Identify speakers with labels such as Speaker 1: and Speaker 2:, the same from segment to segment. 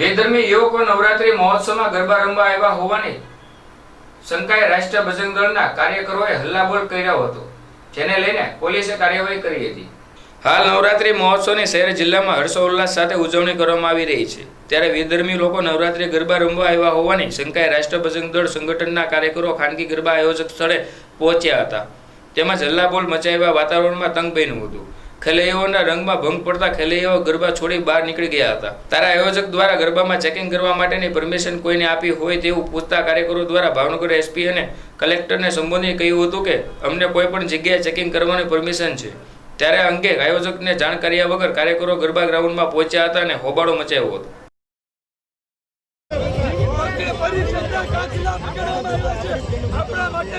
Speaker 1: વેધર્મી યુવકો નવરાત્રી મહોત્સવમાં ગરબા રમવા આવ્યા હોવાની શંકાએ રાષ્ટ્રીય ભજન દળના કાર્યકરોએ હલ્લાબોલ કર્યો હતો, જેને લઈને પોલીસે કાર્યવાહી કરી હતી. હાલ નવરાત્રી મહોત્સવની શહેર જિલ્લામાં હર્ષોલ્લાસ સાથે ઉજવણી કરવામાં આવી રહી છે. ત્યારે વિધર્મી લોકો નવરાત્રી ગરબા રમવા આવ્યા હોવાની શંકાએ રાષ્ટ્રીય ભજન દળ સંગઠનના કાર્યકરો ખાનગી ગરબા આયોજક સ્થળે પહોંચ્યા હતા. તેમજ હલ્લાબોલ મચાવ્યા વાતાવરણમાં તંગ બન્યું હતું. ખેલૈયાઓના રંગમાં ભંગ પડતા ખેલૈયાઓ ગરબા છોડી બહાર નીકળી ગયા હતા. તારા આયોજક દ્વારા ગરબામાં ચેકિંગ કરવા માટેની પરમિશન કોઈને આપી હોય તેવું પૂછતા કાર્યકરો દ્વારા ભાવનગર એસપી અને કલેક્ટરને સંબોધી કહ્યું હતું કે, અમને કોઈ પણ જગ્યાએ ચેકિંગ કરવાની પરમિશન છે. ત્યારે અંગે આયોજકને જાણ કર્યા વગર કાર્યકરો ગરબા ગ્રાઉન્ડમાં પહોંચ્યા હતા અને હોબાળો મચાવ્યો હતો.
Speaker 2: આપણા માટે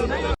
Speaker 2: જે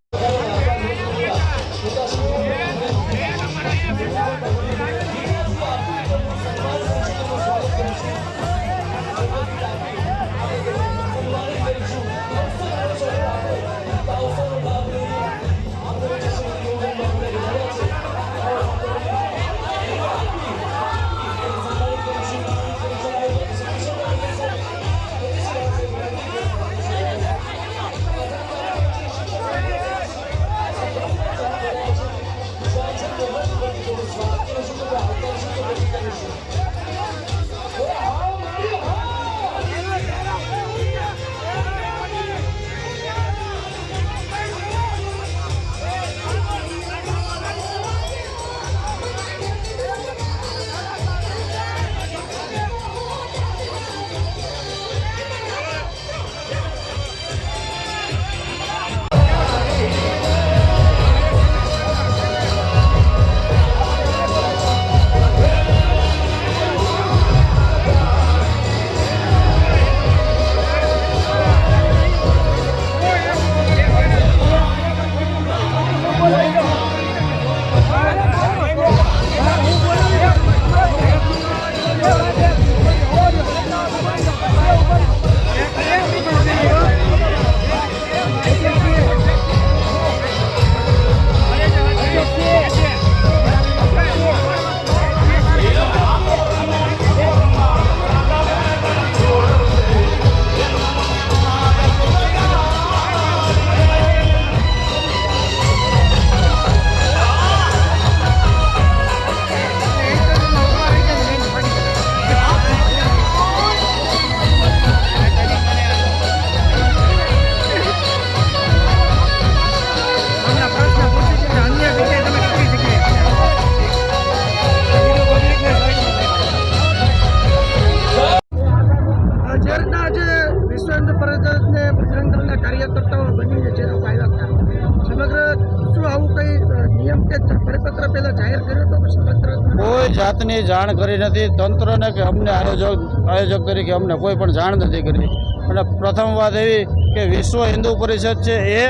Speaker 2: વિશ્વ હિન્દુ પરિષદને બજરંગ કાર્યકર્તાઓ બનીને જે લોકો આવ્યા સમગ્ર શું આવું કંઈ નિયમ કે પરિપત્ર પહેલા જાહેર કર્યો હતો સમગ્ર
Speaker 3: કોઈ જાતની જાણ કરી નથી. તંત્રને કે અમને આયોજક આયોજક તરીકે અમને કોઈ પણ જાણ નથી કરી. અને પ્રથમ વાત એવી કે વિશ્વ હિન્દુ પરિષદ છે એ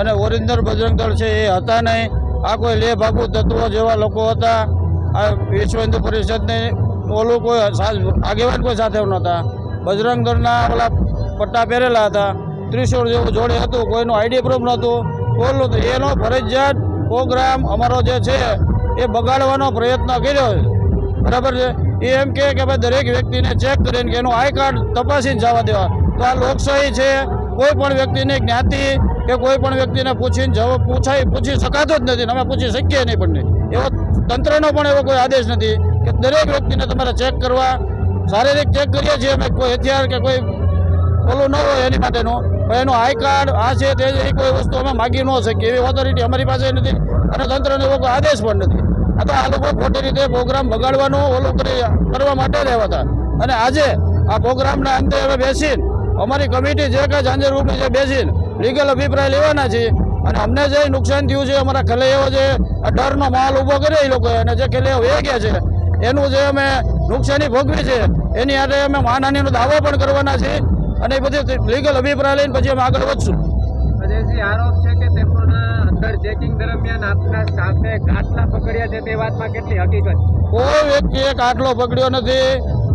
Speaker 3: અને ઓરિંદર બજરંગ છે એ હતા નહીં. આ કોઈ લે ભાગુ તત્વો જેવા લોકો હતા. આ વિશ્વ હિન્દુ પરિષદને ઓલું કોઈ આગેવાન કોઈ સાથે નહોતા. બજરંગ દળના પટ્ટા પહેરેલા હતા. ત્રિશુળ જેવું જોડે હતું, કોઈનું આઈડી પ્રૂફ નહોતું. બોલું તો, એનો ફરજિયાત પ્રોગ્રામ અમારો જે છે, એ બગાડવાનો પ્રયત્ન કર્યો. બરાબર છે? એ એમ કહે કે, ભાઈ, દરેક વ્યક્તિને ચેક કરીને કે એનું આઈ કાર્ડ તપાસીને જવા દેવા. તો આ લોકશાહી છે. કોઈ પણ વ્યક્તિને જ્ઞાતિ કે કોઈ પણ વ્યક્તિને પૂછીને જવા પૂછાય, પૂછી શકાતો જ નથી અમે પૂછી શકીએ નહીં પણ એવો તંત્રનો પણ એવો કોઈ આદેશ નથી કે દરેક વ્યક્તિને તમારે ચેક કરવા, શારીરિક ચેક કરીએ છીએ અમે, કોઈ હથિયાર કે કોઈ ઓલું ન હોય એની માટેનું એનું આઈ કાર્ડ આ છે, તે એ કોઈ વસ્તુ અમે માગી ન શકીએ. એવી ઓથોરિટી અમારી પાસે નથી અને તંત્રને એવો કોઈ આદેશ પણ નથી. આ તો આ લોકો ખોટી રીતે પ્રોગ્રામ બગાડવાનું, ઓલું કરી, કરવા માટે રહેવા હતા. અને આજે આ પ્રોગ્રામના અંતે અમે બેસીને, અમારી કમિટી જે કાંઈ ઝાંઝર ઊભી છે બેસીને લીગલ અભિપ્રાય લેવાના છીએ અને અમને જે નુકસાન થયું છે, અમારા ખેલૈયાઓ જે ડરનો માહોલ ઊભો કર્યો એ લોકોએ અને જે ખલૈયાઓ વહી ગયા છે, એનું જે અમે નુકસાની ભોગવી છે, એની હારે અમે માનહાનીનો દાવો પણ કરવાના છીએ અને એ બધી લીગલ અભિપ્રાય લઈને પછી અમે આગળ વધશું.
Speaker 4: આરોપ છે કે તેઓના અંદર ચેકિંગ દરમિયાન આપના કાટલા પકડ્યા છે તે વાતમાં કેટલી હકીકત
Speaker 3: કોઈ વ્યક્તિએ કાટલો પકડ્યો નથી.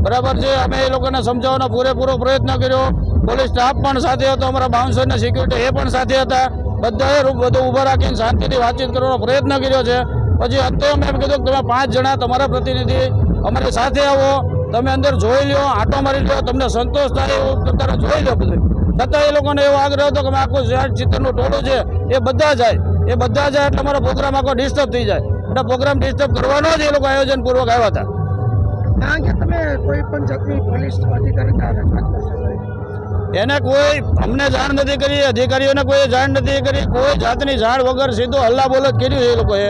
Speaker 3: બરાબર છે અમે એ લોકોને સમજાવવાનો પૂરેપૂરો પ્રયત્ન કર્યો. પોલીસ સ્ટાફ પણ સાથે હતો અમારા બાઉન્સરના સિક્યુરિટી એ પણ સાથે હતા. બધાએ બધું ઊભા રાખીને શાંતિથી વાતચીત કરવાનો પ્રયત્ન કર્યો છે. પછી અંતે અમે એમ કીધું કે તમે પાંચ જણા તમારા પ્રતિનિધિ અમારી સાથે આવો. તમે અંદર જોઈ લો આંટો મારી લો તમને સંતોષ થાય એવું તમે જોઈ લો બધું. છતાં એ લોકોને એવો આગ્રહ હતો કે આખો સાઠ ચિત્તરનું ટોળું છે એ બધા જાય. એ બધા જાય એટલે અમારો પ્રોગ્રામ આખો ડિસ્ટર્બ થઈ જાય. એટલે પ્રોગ્રામ ડિસ્ટર્બ કરવાનો જ એ લોકો આયોજનપૂર્વક આવ્યા હતા.
Speaker 2: કારણ કે તમે કોઈ પણ જાતની પોલીસ અધિકારી
Speaker 3: એને કોઈ અમને જાણ નથી કરી અધિકારીઓને કોઈ જાણ નથી કરી કોઈ જાતની જાણ વગર સીધો હલ્લા બોલત કર્યું એ લોકોએ.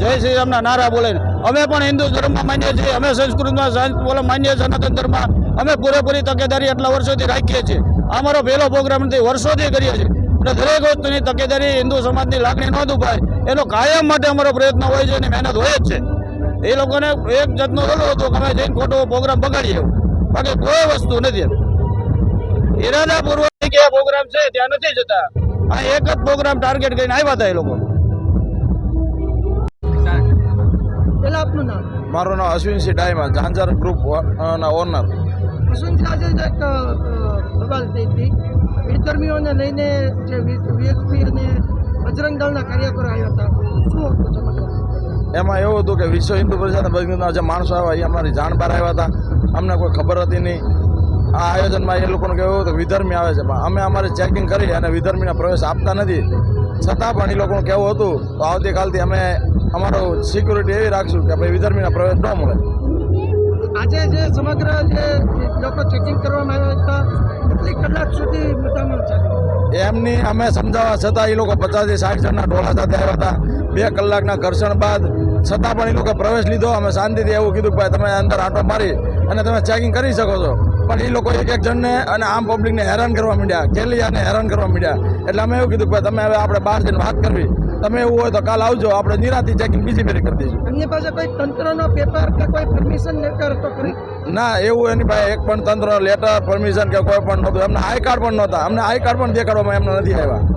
Speaker 3: જય શ્રી રામના નારા બોલાઈને અમે પણ હિન્દુ ધર્મમાં માનીએ છીએ. અમે સંસ્કૃતમાં બોલો છીએ સનાતન ધર્મમાં. અમે પૂરેપૂરી તકેદારી એટલા વર્ષોથી રાખીએ છીએ. અમારો પહેલો પ્રોગ્રામ નથી, વર્ષોથી કરીએ છીએ. અને દરેક વસ્તુની તકેદારી હિન્દુ સમાજની લાગણી ન દુભાય. એનો કાયમ માટે અમારો પ્રયત્ન હોય છે અને મહેનત હોય જ છે. એ લોકોને એક જાતનો ઓલો હતો કે અમે જઈને ખોટો પ્રોગ્રામ બગાડીએ. બાકી કોઈ વસ્તુ નથી. હીરાના ઇરાદાપૂર્વક કે પ્રોગ્રામ છે, ત્યાં નથી જતા. આ એક જ પ્રોગ્રામ ટાર્ગેટ કરીને આવ્યા હતા એ લોકો.
Speaker 2: પેલા આપનું નામ
Speaker 5: મારું નામ અશ્વિનસિંહ ડાયમા ઝાંઝર ગ્રુપ ના ઓનર
Speaker 2: અશ્વિનજી આજે એક સવાલ થઈ હતી વિધર્મીઓને લઈને જે વીએસપી અને બજરંગ દળના કાર્યકરો આવ્યા હતા. શું હતું
Speaker 5: એમાં એવું હતું કે વિશ્વ હિન્દુ પરિષદ બજરંગના જે માણસો આવ્યા એ અમારી જાણ બહાર આવ્યા હતા. અમને કોઈ ખબર હતી નહીં. આ આયોજનમાં એ લોકોનું કહેવું હતું કે વિધર્મી આવે છે. પણ અમે અમારે ચેકિંગ કરી અને વિધર્મીના પ્રવેશ આપતા નથી. છતાં પણ એ લોકોનું કેવું હતું તો આવતીકાલથી અમે અમારો સિક્યુરિટી એવી રાખશું કે ભાઈ વિધર્મીના પ્રવેશ ન મળે.
Speaker 2: આજે જે સમગ્ર જે લોકો ચેકિંગ કરવામાં આવ્યા હતા કેટલી કલાક સુધી મુદ્દામાં
Speaker 5: એમની અમે સમજાવવા છતાં એ લોકો પચાસથી સાઠ જણના ટોળા સાથે આવ્યા હતા. બે કલાકના ઘર્ષણ બાદ છતાં પણ એ લોકો પ્રવેશ લીધો. અમે શાંતિથી એવું કીધું ભાઈ તમે અંદર આંટો મારી અને તમે ચેકિંગ કરી શકો છો. પણ એ લોકો એક એક જણને અને આમ પબ્લિકને હેરાન કરવા માંડ્યા. કેલિયાને હેરાન કરવા માંડ્યા. એટલે અમે એવું કીધું ભાઈ તમે હવે આપણે બહાર જઈને વાત કરવી. તમે એવું હોય તો કાલ આવજો. આપણે નિરાતી ચેકિંગ બીજી ફેરી કરી દઈશું
Speaker 2: એમની પાસે કોઈ તંત્રનો પેપર કે કોઈ પરમિશન લેટર તો ખરી?
Speaker 5: ના એવું એની પાસે એક પણ તંત્ર લેટર પરમિશન કે કોઈ પણ નહોતું એમને આઈ કાર્ડ પણ નહોતા. અમને આઈ કાર્ડ પણ દેખાડવામાં એમને નથી આવ્યા.